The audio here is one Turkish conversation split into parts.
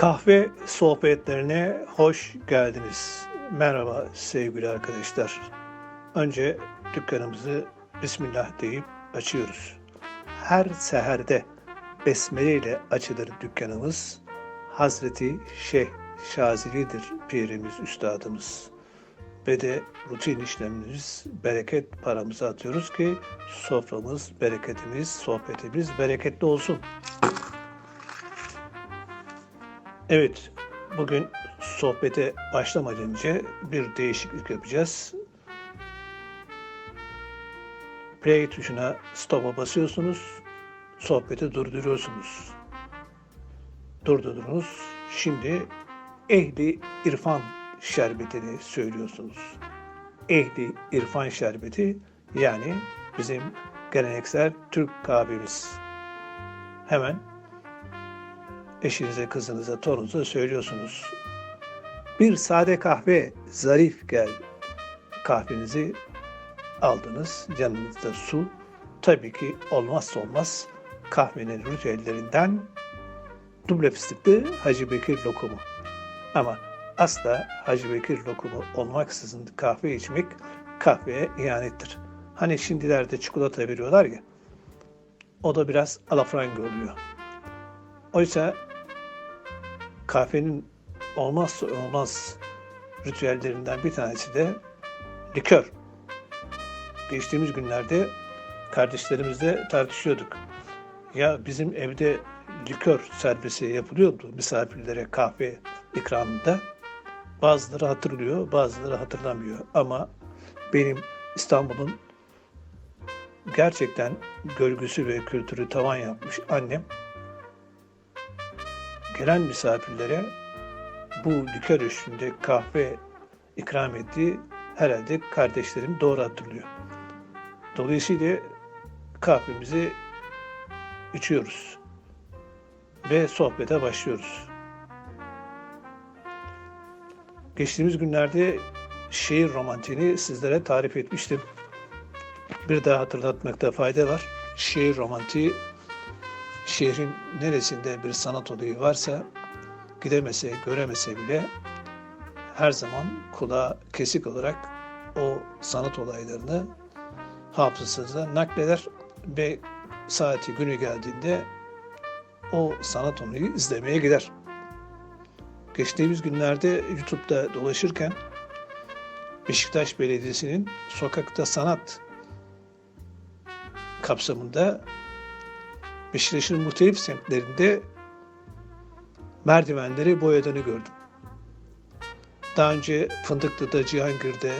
Kahve sohbetlerine hoş geldiniz. Merhaba sevgili arkadaşlar. Önce dükkanımızı Bismillah deyip açıyoruz. Her seherde besmele ile açılır dükkanımız. Hazreti Şeyh Şazili'dir pirimiz, üstadımız. Ve de rutin işlemimiz, bereket paramızı atıyoruz ki soframız, bereketimiz, sohbetimiz bereketli olsun. Evet, bugün sohbete başlamadan önce bir değişiklik yapacağız. Play tuşuna stop'a basıyorsunuz, sohbeti durduruyorsunuz. Durdurdunuz. Şimdi ehli irfan şerbetini söylüyorsunuz. Ehli irfan şerbeti yani bizim geleneksel Türk kahvemiz. Hemen eşinize, kızınıza, torunuza söylüyorsunuz. Bir sade kahve, zarif gel. Kahvenizi aldınız, yanınızda su. Tabii ki olmazsa olmaz kahvenin ritüellerinden duble fıstıklı Hacı Bekir lokumu. Ama asla Hacı Bekir lokumu olmaksızın kahve içmek kahveye ihanettir. Hani şimdilerde çikolata veriyorlar ya, o da biraz alafranga oluyor. Oysa kahvenin olmazsa olmaz ritüellerinden bir tanesi de likör. Geçtiğimiz günlerde kardeşlerimizle tartışıyorduk. Ya bizim evde likör servisi yapılıyordu misafirlere kahve ikramında. Bazıları hatırlıyor, bazıları hatırlamıyor. Ama benim İstanbul'un gerçekten gölgüsü ve kültürü tavan yapmış annem gelen misafirlere bu likör üstünde kahve ikram ettiği herhalde kardeşlerim doğru hatırlıyor. Dolayısıyla kahvemizi içiyoruz ve sohbete başlıyoruz. Geçtiğimiz günlerde şehir romantiğini sizlere tarif etmiştim. Bir daha hatırlatmakta fayda var. Şehir romantiği şehrin neresinde bir sanat olayı varsa gidemese, göremese bile her zaman kulağa kesik olarak o sanat olaylarını hafızasına nakleder ve saati günü geldiğinde o sanat olayı izlemeye gider. Geçtiğimiz günlerde YouTube'da dolaşırken Beşiktaş Belediyesi'nin Sokakta Sanat kapsamında Beşiktaş'ın muhtelif semtlerinde merdivenleri boyadığını gördüm. Daha önce Fındıklı'da, Cihangir'de,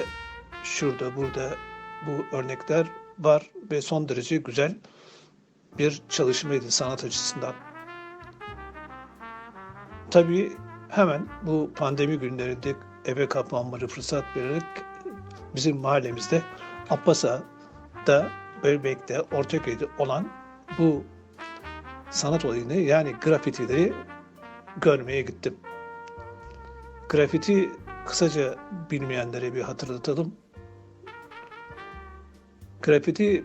şurada, burada bu örnekler var ve son derece güzel bir çalışmaydı sanat açısından. Tabii hemen bu pandemi günlerinde eve kapanmaları fırsat vererek bizim mahallemizde Abbasa'da, Bölbek'te, Ortaköy'de olan bu sanat olayını yani grafitileri görmeye gittim. Grafiti kısaca bilmeyenlere bir hatırlatalım. Grafiti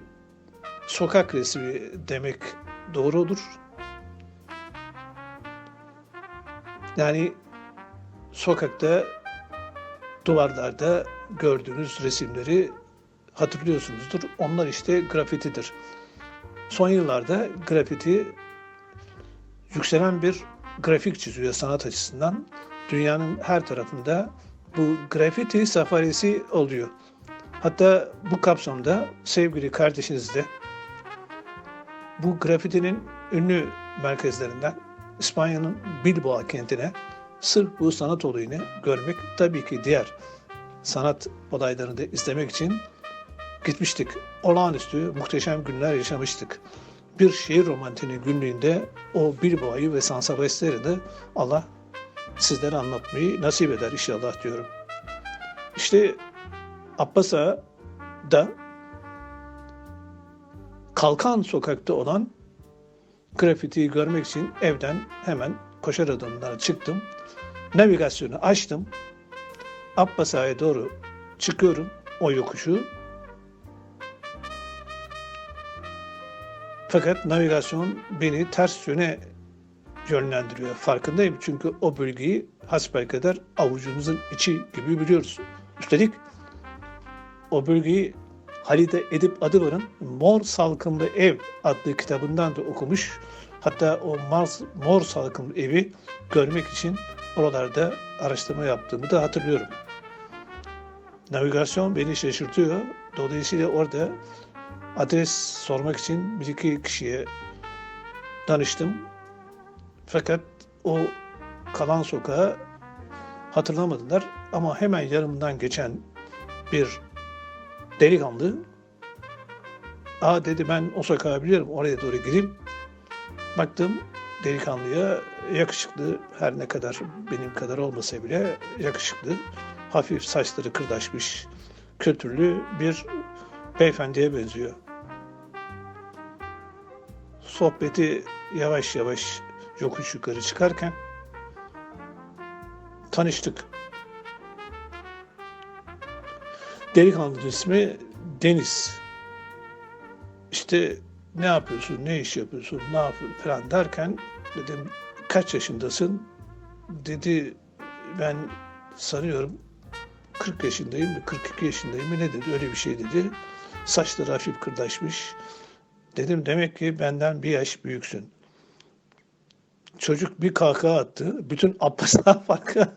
sokak resmi demek doğru olur. Yani sokakta duvarlarda gördüğünüz resimleri hatırlıyorsunuzdur. Onlar işte grafitidir. Son yıllarda grafiti yükselen bir grafik çiziyor sanat açısından. Dünyanın her tarafında bu grafiti safarisi oluyor. Hatta bu kapsamda sevgili kardeşiniz de bu grafitinin ünlü merkezlerinden İspanya'nın Bilbao kentine sırf bu sanat olayını görmek tabii ki diğer sanat olaylarını da izlemek için gitmiştik. Olağanüstü muhteşem günler yaşamıştık bir şehir romantiğinin günlüğünde o Bilbao'yu ve San Sebastian'ı Allah sizlere anlatmayı nasip eder inşallah diyorum. İşte Abbasa'da Kalkan sokakta olan grafitiyi görmek için evden hemen koşar adımlara çıktım. Navigasyonu açtım. Abbasa'ya doğru çıkıyorum o yokuşu. Fakat navigasyon beni ters yöne yönlendiriyor. Farkındayım çünkü o bölgeyi hasbelkader avucumuzun içi gibi biliyoruz. Üstelik o bölgeyi Halide Edip Adıvar'ın Mor Salkımlı Ev adlı kitabından da okumuş. Hatta o Mars, Mor Salkımlı Evi görmek için oralarda araştırma yaptığımı da hatırlıyorum. Navigasyon beni şaşırtıyor. Dolayısıyla orada adres sormak için bir iki kişiye danıştım. Fakat o kalan sokağı hatırlamadılar. Ama hemen yanımdan geçen bir delikanlı Aa dedi ben o sokağı biliyorum oraya doğru gireyim. Baktım delikanlıya yakışıklı her ne kadar benim kadar olmasa bile yakışıklı hafif saçları kırdaşmış kültürlü bir beyefendiye benziyor. Sohbeti yavaş yavaş yokuş yukarı çıkarken tanıştık. Delikanlının ismi Deniz. İşte ne yapıyorsun, ne iş yapıyorsun, ne yapıyorsun falan derken dedim kaç yaşındasın? Dedi ben sanıyorum 40 yaşındayım mı, 42 yaşındayım ne dedi, öyle bir şey dedi. Saçları hafif kırdaşmış. Dedim demek ki benden bir yaş büyüksün. Çocuk bir kahkaha attı. Bütün Abbas Parkı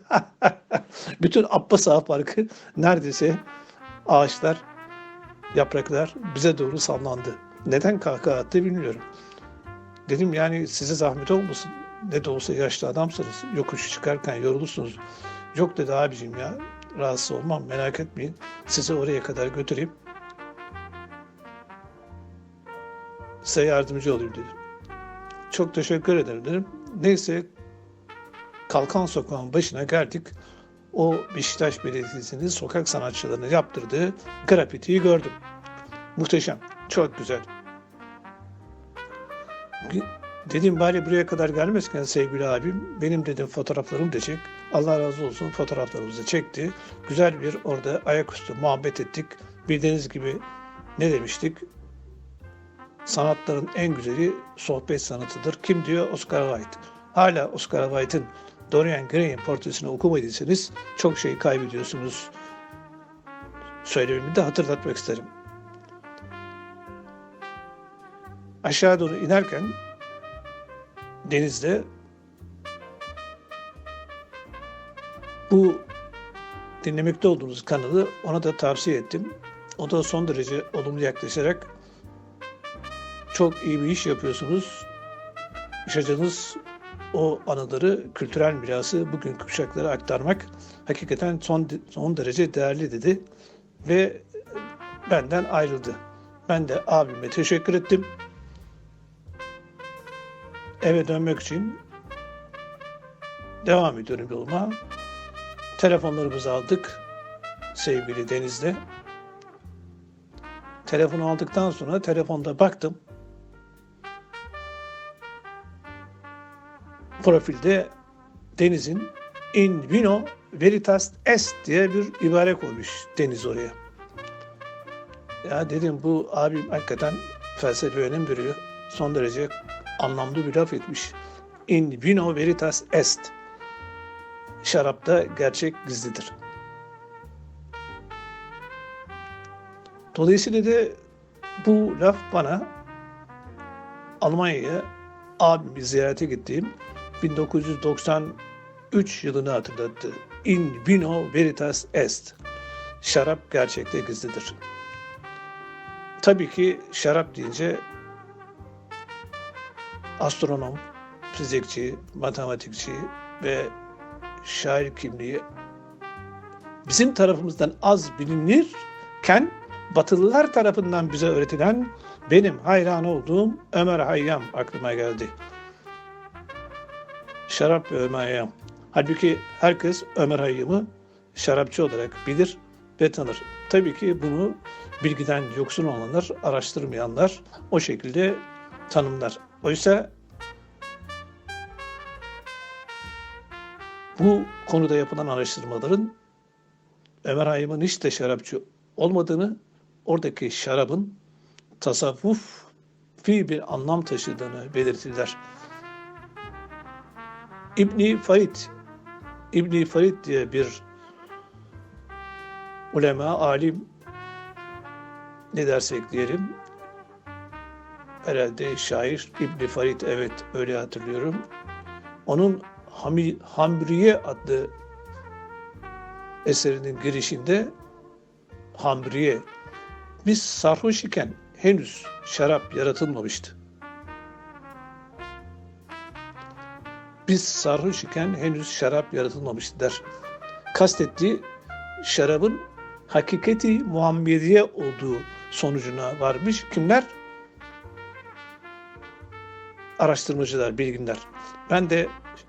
bütün Abbas Parkı neredeyse ağaçlar, yapraklar bize doğru sallandı. Neden kahkaha attı bilmiyorum. Dedim yani size zahmet olmasın. Ne de olsa yaşlı adamsınız. Yokuş çıkarken yorulursunuz. Yok dedi abicim ya rahatsız olmam merak etmeyin. Sizi oraya kadar götüreyim. Size yardımcı olayım dedim. Çok teşekkür ederim dedim. Neyse Kalkan Sokağı'nın başına geldik. O Beşiktaş Belediyesi'nin sokak sanatçılarını yaptırdığı grafitiyi gördüm. Muhteşem, çok güzel. Dedim bari buraya kadar gelmezken sevgili abim benim dedim fotoğraflarımı da çek. Allah razı olsun fotoğraflarımızı çekti. Güzel bir orada ayaküstü muhabbet ettik. Bildiğiniz gibi ne demiştik? Sanatların en güzeli sohbet sanatıdır. Kim diyor? Oscar Wilde. Hala Oscar Wilde'ın Dorian Gray'in portresini okumadıysanız çok şey kaybediyorsunuz. Söylememi de hatırlatmak isterim. Aşağı doğru inerken denizde bu dinlemekte olduğunuz kanalı ona da tavsiye ettim. O da son derece olumlu yaklaşarak çok iyi bir iş yapıyorsunuz. Yaşadığınız o anıları, kültürel mirası bugün kuşaklara aktarmak hakikaten son, son derece değerli dedi. Ve benden ayrıldı. Ben de abime teşekkür ettim. Eve dönmek için devam ediyorum yoluma. Telefonlarımızı aldık sevgili Deniz'le. Telefonu aldıktan sonra telefonda baktım. Profilde Deniz'in in vino veritas est diye bir ibare koymuş Deniz oraya. Ya dedim bu abim hakikaten felsefe önem veriyor. Son derece anlamlı bir laf etmiş. In vino veritas est. Şarapta gerçek gizlidir. Dolayısıyla da bu laf bana Almanya'ya abimi ziyarete gittiğim 1993 yılını hatırlattı. In vino veritas est. Şarap gerçekte gizlidir. Tabii ki şarap deyince astronom, fizikçi, matematikçi ve şair kimliği bizim tarafımızdan az bilinirken Batılılar tarafından bize öğretilen benim hayran olduğum Ömer Hayyam aklıma geldi. Şarap Ömer Hayyam. Halbuki herkes Ömer Hayyam'ı şarapçı olarak bilir ve tanır. Tabii ki bunu bilgiden yoksun olanlar, araştırmayanlar o şekilde tanımlar. Oysa bu konuda yapılan araştırmaların Ömer Hayyam'ın hiç de şarapçı olmadığını, oradaki şarabın tasavvuf fi bir anlam taşıdığını belirtirler. İbni Farid, İbni Farid diye bir ulema, alim ne dersek diyelim herhalde şair İbni Farid evet öyle hatırlıyorum. Onun Hami, Hambriye adlı eserinin girişinde Hambriye biz sarhoş iken henüz şarap yaratılmamıştı. Biz sarhoş iken henüz şarap yaratılmamıştı der. Kastettiği şarabın hakikati Muhammediye olduğu sonucuna varmış. Kimler? Araştırmacılar, bilginler. Ben de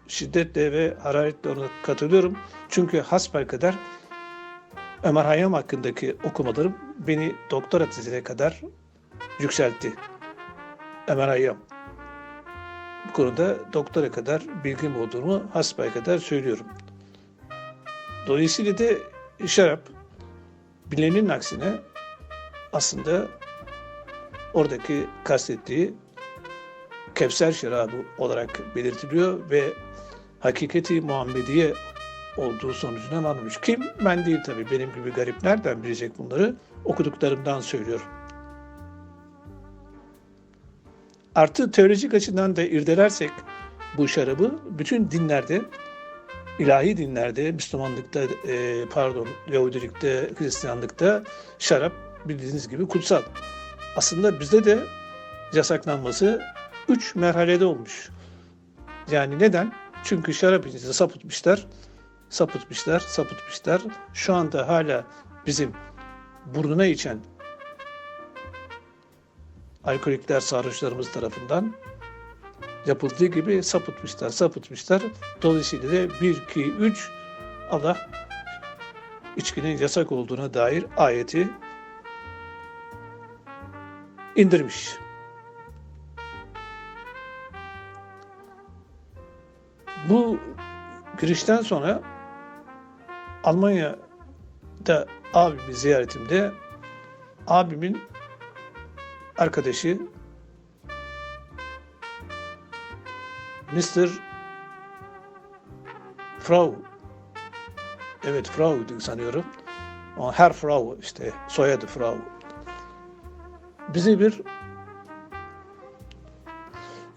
şiddetle ve hararetle ona katılıyorum. Çünkü hasbelkader Ömer Hayyam hakkındaki okumalarım beni doktora tezine kadar yükseltti. Ömer Hayyam. Bu konuda doktora kadar bilgim olduğumu hasbelkader söylüyorum. Dolayısıyla da şarap bilenin aksine aslında oradaki kastettiği Kevser şarabı olarak belirtiliyor ve hakikati Muhammediye olduğu sonucuna varmış. Kim? Ben değil tabii. Benim gibi garip nereden bilecek bunları? Okuduklarımdan söylüyorum. Artı teolojik açıdan da irdelersek bu şarabı bütün dinlerde, ilahi dinlerde, Müslümanlıkta, e, pardon, Yahudilikte, Hristiyanlıkta şarap bildiğiniz gibi kutsal. Aslında bizde de yasaklanması üç merhalede olmuş. Yani neden? Çünkü şarap içinde sapıtmışlar, sapıtmışlar, sapıtmışlar. Şu anda hala bizim burnuna içen alkolikler sarhoşlarımız tarafından yapıldığı gibi sapıtmışlar, sapıtmışlar. Dolayısıyla da 1, 2, 3 Allah içkinin yasak olduğuna dair ayeti indirmiş. Bu girişten sonra Almanya'da abimi ziyaretimde abimin arkadaşı Mr. Frau evet Frau sanıyorum. O Herr Frau işte soyadı Frau. Bizi bir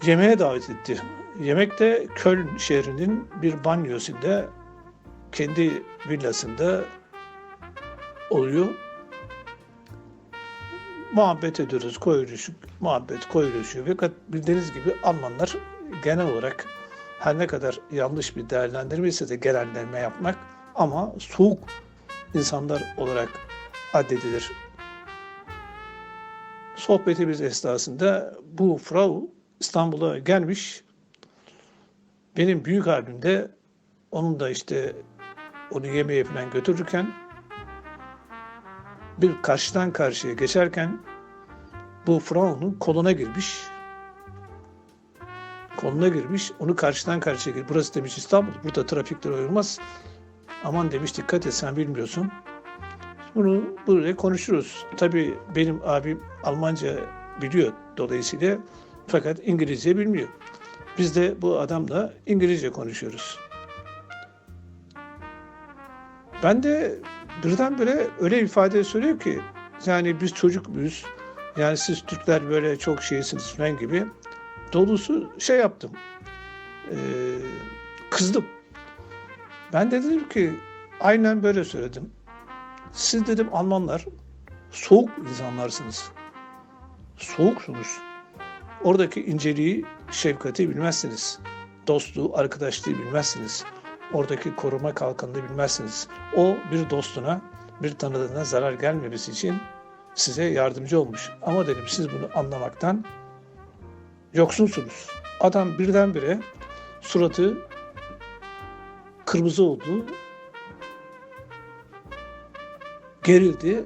yemeğe davet etti. Yemek de Köln şehrinin bir banyosunda kendi villasında oluyor. Muhabbet ediyoruz, koyuluşu, muhabbet koyuluşuyor. Fakat bildiğiniz gibi Almanlar genel olarak her ne kadar yanlış bir değerlendirme ise de genelleme yapmak ama soğuk insanlar olarak addedilir. Sohbetimiz esnasında bu Frau İstanbul'a gelmiş. Benim büyük abim de onun da işte onu yemeğe falan götürürken bir karşıdan karşıya geçerken bu Frau'nun koluna girmiş. Koluna girmiş. Onu karşıdan karşıya girmiş. Burası demiş İstanbul. Burada trafikler olmaz. Aman demiş dikkat et sen bilmiyorsun. Bunu buraya konuşuruz. Tabii benim abim Almanca biliyor dolayısıyla fakat İngilizce bilmiyor. Biz de bu adamla İngilizce konuşuyoruz. Ben de birdenbire öyle ifade söylüyor ki yani biz çocuk muyuz? Yani siz Türkler böyle çok şeysiniz falan gibi. Dolusu şey yaptım. E, kızdım. Ben de dedim ki aynen böyle söyledim. Siz dedim Almanlar soğuk insanlarsınız. Soğuksunuz. Oradaki inceliği, şefkati bilmezsiniz. Dostluğu, arkadaşlığı bilmezsiniz. Oradaki koruma kalkanını bilmezsiniz. O bir dostuna, bir tanıdığına zarar gelmemesi için size yardımcı olmuş. Ama dedim siz bunu anlamaktan yoksunsunuz. Adam birdenbire suratı kırmızı oldu. Gerildi.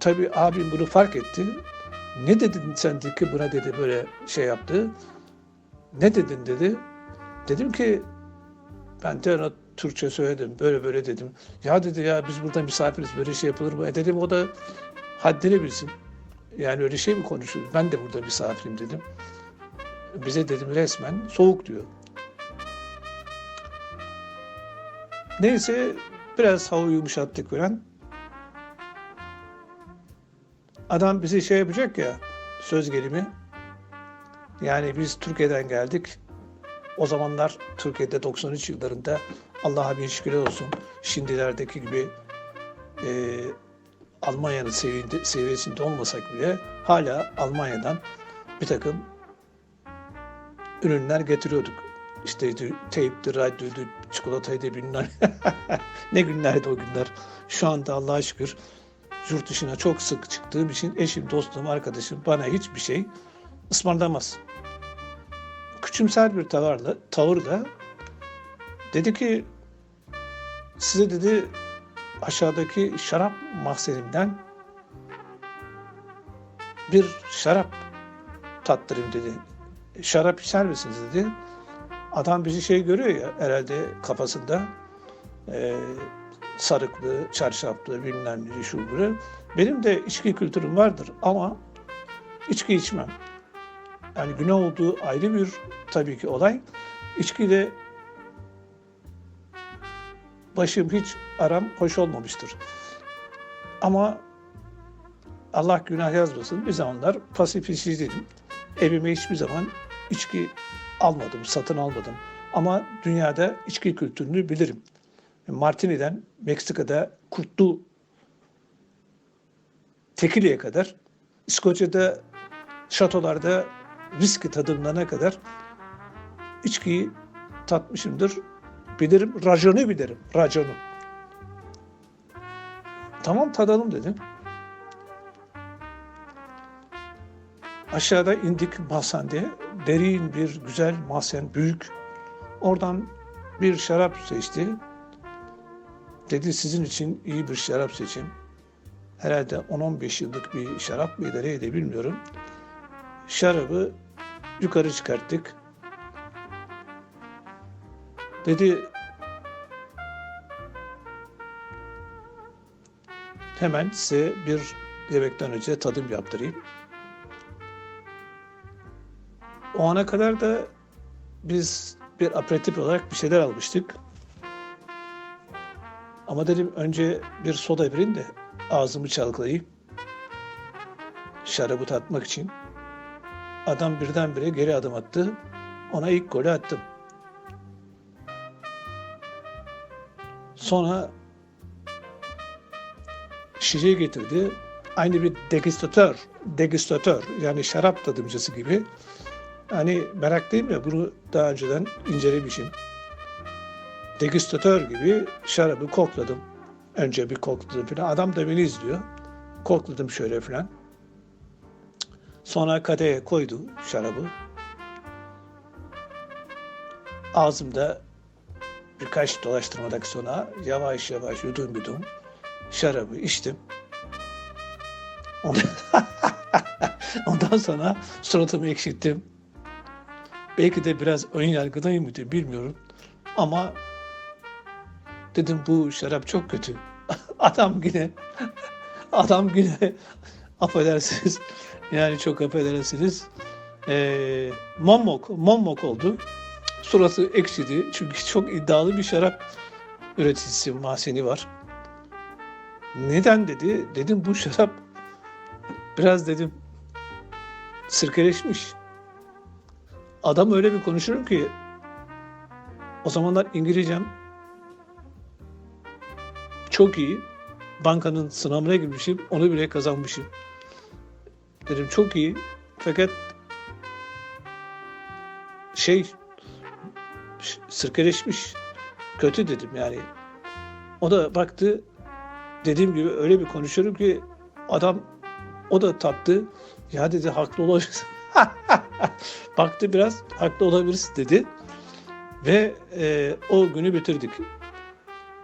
Tabii abim bunu fark etti. Ne dedin sen ki buna dedi böyle şey yaptı. Ne dedin dedi. Dedim ki ben de Türkçe söyledim. Böyle böyle dedim. Ya dedi ya biz burada misafiriz böyle şey yapılır mı? E dedim o da haddini bilsin. Yani öyle şey mi konuşuyor? Ben de burada misafirim dedim. Bize dedim resmen soğuk diyor. Neyse biraz hava yumuşattık falan. Adam bizi şey yapacak ya söz gelimi. Yani biz Türkiye'den geldik. O zamanlar Türkiye'de 93 yıllarında Allah'a bir şükürler olsun. Şimdilerdeki gibi e, Almanya'nın seviyesinde olmasak bile hala Almanya'dan bir takım ürünler getiriyorduk. İşte teypti, radyoydu, çikolataydı bilmem. ne günlerdi o günler. Şu anda Allah'a şükür yurt dışına çok sık çıktığım için eşim, dostum, arkadaşım bana hiçbir şey ısmarlamaz. Küçümser bir tavırla, tavırla dedi ki size dedi aşağıdaki şarap mahzeninden bir şarap tattırayım dedi. Şarap içer misiniz dedi. Adam bizi şey görüyor ya herhalde kafasında e, sarıklı, çarşaflı bilmem ne şu bu. Benim de içki kültürüm vardır ama içki içmem. Yani günah olduğu ayrı bir tabii ki olay. İçkiyle başım hiç aram hoş olmamıştır. Ama Allah günah yazmasın bir zamanlar pasif içiciydim. Evime hiçbir zaman içki almadım, satın almadım. Ama dünyada içki kültürünü bilirim. Martini'den Meksika'da kurtlu tekiliye kadar, İskoçya'da şatolarda viski tadımlarına kadar içkiyi tatmışımdır. Bilirim, raconu bilirim, raconu. Tamam tadalım dedim. Aşağıda indik mahzende. Derin bir güzel mahzen, büyük. Oradan bir şarap seçti. Dedi sizin için iyi bir şarap seçim. Herhalde 10-15 yıllık bir şarap mıydı neydi bilmiyorum. Şarabı yukarı çıkarttık. Dedi hemen size bir yemekten önce tadım yaptırayım. O ana kadar da biz bir aperatif olarak bir şeyler almıştık. Ama dedim önce bir soda verin de ağzımı çalkalayayım. Şarabı tatmak için. Adam birdenbire geri adım attı. Ona ilk golü attım. Sonra şişe getirdi. Aynı bir degustatör, degustatör yani şarap tadımcısı gibi. Hani meraklıyım ya bunu daha önceden incelemişim. Degustatör gibi şarabı kokladım. Önce bir kokladım falan. Adam da beni izliyor. Kokladım şöyle falan. Sonra kadeye koydu şarabı. Ağzımda birkaç dolaştırmadan sonra yavaş yavaş yudum yudum şarabı içtim. Ondan sonra suratımı ekşittim. Belki de biraz ön yargıdayım mıydı bilmiyorum. Ama dedim bu şarap çok kötü. adam yine adam yine affedersiniz yani çok affedersiniz ee, mommok, mommok oldu. Suratı ekşidi çünkü çok iddialı bir şarap üreticisi mahzeni var. Neden dedi? Dedim bu şarap biraz dedim sirkeleşmiş. Adam öyle bir konuşurum ki o zamanlar İngilizcem çok iyi. Bankanın sınavına girmişim. Onu bile kazanmışım. Dedim çok iyi. Fakat şey sirkeleşmiş. Kötü dedim yani. O da baktı dediğim gibi öyle bir konuşuyorum ki adam o da tattı. Ya dedi haklı olabilirsin. Baktı biraz haklı olabilirsin dedi. Ve e, o günü bitirdik.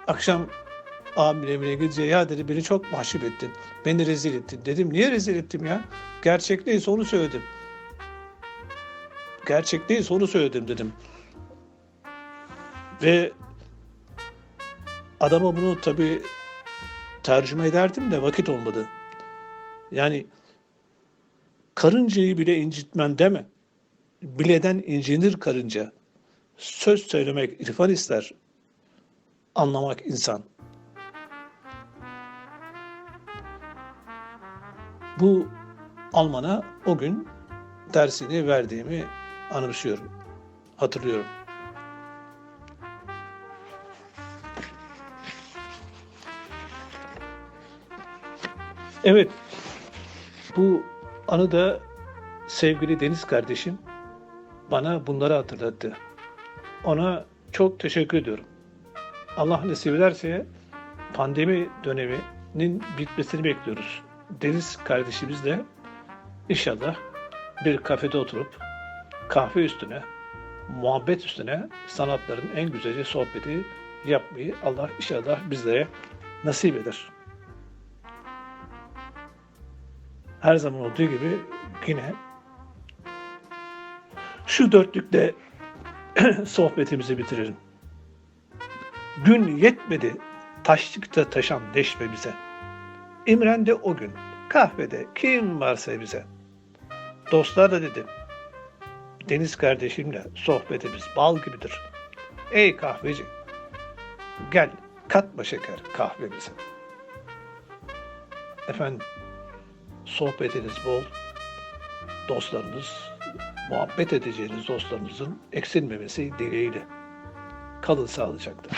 Akşam abim evine gidince ya dedi beni çok mahcup ettin. Beni rezil ettin. Dedim niye rezil ettim ya? Gerçek neyse onu söyledim. Gerçek neyse onu söyledim dedim. Ve adama bunu tabii tercüme ederdim de vakit olmadı. Yani karıncayı bile incitmen deme. Bileden incinir karınca. Söz söylemek irfan ister. anlamak insan. Bu Alman'a o gün dersini verdiğimi anımsıyorum, hatırlıyorum. Evet, bu anı da sevgili Deniz kardeşim bana bunları hatırlattı. Ona çok teşekkür ediyorum. Allah nasip ederse pandemi döneminin bitmesini bekliyoruz. Deniz kardeşimizle inşallah bir kafede oturup kahve üstüne, muhabbet üstüne sanatların en güzeli sohbeti yapmayı Allah inşallah bizlere nasip eder. Her zaman olduğu gibi yine şu dörtlükle sohbetimizi bitirelim. Gün yetmedi taşlıkta taşan deşmemize. İmren'de o gün kahvede kim varsa bize. Dostlar da dedim. Deniz kardeşimle sohbetimiz bal gibidir. Ey kahveci gel katma şeker kahvemize. Efendim sohbetiniz bol, dostlarınız, muhabbet edeceğiniz dostlarınızın eksilmemesi dileğiyle. Kalın sağlıcakla.